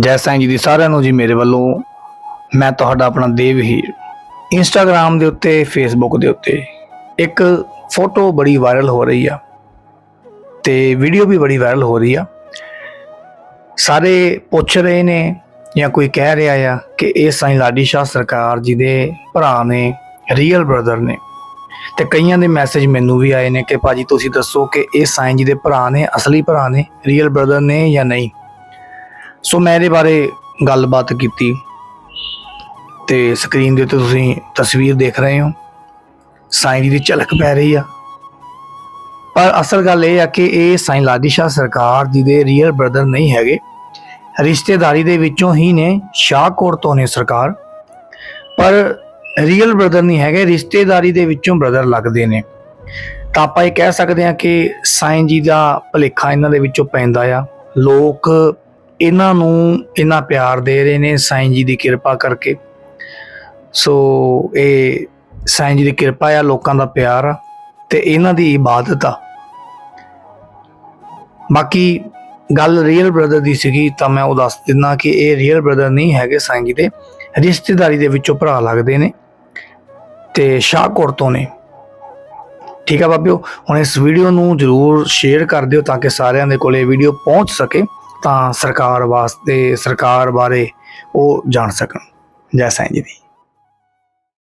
ਜੈ ਸਾਈਂ ਜੀ ਦੀ ਸਾਰਿਆਂ ਨੂੰ ਜੀ ਮੇਰੇ ਵੱਲੋਂ ਮੈਂ ਤੁਹਾਡਾ ਆਪਣਾ ਦੇਵ ਹੀ ਇੰਸਟਾਗ੍ਰam ਦੇ ਉੱਤੇ ਫੇਸਬੁੱਕ ਦੇ ਉੱਤੇ ਇੱਕ ਫੋਟੋ ਬੜੀ ਵਾਇਰਲ ਹੋ ਰਹੀ ਆ ਤੇ ਵੀਡੀਓ ਵੀ ਬੜੀ ਵਾਇਰਲ ਹੋ ਰਹੀ ਆ। ਸਾਰੇ ਪੁੱਛ ਰਹੇ ਨੇ ਜਾਂ ਕੋਈ ਕਹਿ ਰਿਹਾ ਆ ਕਿ ਇਹ ਸਾਈਂ ਲਾਡੀ ਸ਼ਾਹ ਸਰਕਾਰ ਜੀ ਦੇ ਭਰਾ ਨੇ ਰੀਅਲ ਬ੍ਰਦਰ ਨੇ। ਤੇ ਕਈਆਂ ਦੇ ਮੈਸੇਜ ਮੈਨੂੰ ਵੀ ਆਏ ਨੇ ਕਿ ਭਾਜੀ ਤੁਸੀਂ ਦੱਸੋ ਕਿ ਇਹ ਸਾਈਂ ਜੀ ਦੇ ਭਰਾ ਨੇ, ਅਸਲੀ ਭਰਾ ਨੇ ਰੀਅਲ ਬ੍ਰਦਰ ਨੇ ਜਾਂ ਨਹੀਂ। ਸੋ ਮੈਂ ਇਹਦੇ ਬਾਰੇ ਗੱਲਬਾਤ ਕੀਤੀ। ਤੇ ਸਕਰੀਨ ਦੇ ਉੱਤੇ ਤੁਸੀਂ ਤਸਵੀਰ ਦੇਖ ਰਹੇ ਹੋ। ਸਾਈਂ ਜੀ ਦੀ ਝਲਕ ਪੈ ਰਹੀ ਆ। ਪਰ ਅਸਲ ਗੱਲ ਇਹ ਆ ਕਿ ਇਹ ਸਾਈਂ ਲਾਡੀ ਸ਼ਾਹ ਸਰਕਾਰ ਜੀ ਦੇ ਰੀਅਲ ਬ੍ਰਦਰ ਨਹੀਂ ਹੈਗੇ। ਰਿਸ਼ਤੇਦਾਰੀ ਦੇ ਵਿੱਚੋਂ ਹੀ ਨੇ ਸ਼ਾਹਕੋਟ ਤੋਂ ਨੇ ਸਰਕਾਰ। ਪਰ ਰੀਅਲ ਬ੍ਰਦਰ ਨਹੀਂ ਹੈਗੇ, ਰਿਸ਼ਤੇਦਾਰੀ ਦੇ ਵਿੱਚੋਂ ਬ੍ਰਦਰ ਲੱਗਦੇ ਨੇ। ਤਾਂ ਆਪਾਂ ਇਹ ਕਹਿ ਸਕਦੇ ਹਾਂ ਕਿ ਸਾਈਂ ਜੀ ਦਾ ਭਲੇਖਾ ਇਹਨਾਂ ਦੇ ਵਿੱਚੋਂ ਪੈਂਦਾ ਆ। ਲੋਕ ਇਹਨਾਂ ਨੂੰ ਇੰਨਾ ਪਿਆਰ ਦੇ ਰਹੇ ਨੇ ਸਾਈਂ ਜੀ ਦੀ ਕਿਰਪਾ ਕਰਕੇ। ਸੋ ਇਹ ਸਾਈਂ ਜੀ ਦੀ ਕਿਰਪਾ ਆ, ਲੋਕਾਂ ਦਾ ਪਿਆਰ ਆ ਤੇ ਇਹਨਾਂ ਦੀ ਇਬਾਦਤ ਆ। ਬਾਕੀ ਗੱਲ ਰੀਅਲ ਬ੍ਰਦਰ ਦੀ ਸੀਗੀ ਤਾਂ ਮੈਂ ਉਹ ਦੱਸ ਦਿੰਦਾ ਕਿ ਇਹ ਰੀਅਲ ਬ੍ਰਦਰ ਨਹੀਂ ਹੈਗੇ ਸਾਈਂ ਜੀ ਦੇ, ਰਿਸ਼ਤੇਦਾਰੀ ਦੇ ਵਿੱਚੋਂ ਭਰਾ ਲੱਗਦੇ ਨੇ ਤੇ ਸ਼ਾਹਕੋਟ ਤੋਂ ਨੇ। ਠੀਕ ਆ ਬਾਬਿਓ, ਹੁਣ ਇਸ ਵੀਡੀਓ ਨੂੰ ਜਰੂਰ ਸ਼ੇਅਰ ਕਰ ਦਿਓ ਤਾਂ ਕਿ ਸਾਰਿਆਂ ਦੇ ਕੋਲ ਇਹ ਵੀਡੀਓ ਪਹੁੰਚ ਸਕੇ। ਤਾਂ ਸਰਕਾਰ ਵਾਸਤੇ ਸਰਕਾਰ ਬਾਰੇ ਉਹ ਜਾਣ ਸਕਣ। ਜੈ ਸਾਈਂ ਜੀ ਦੀ।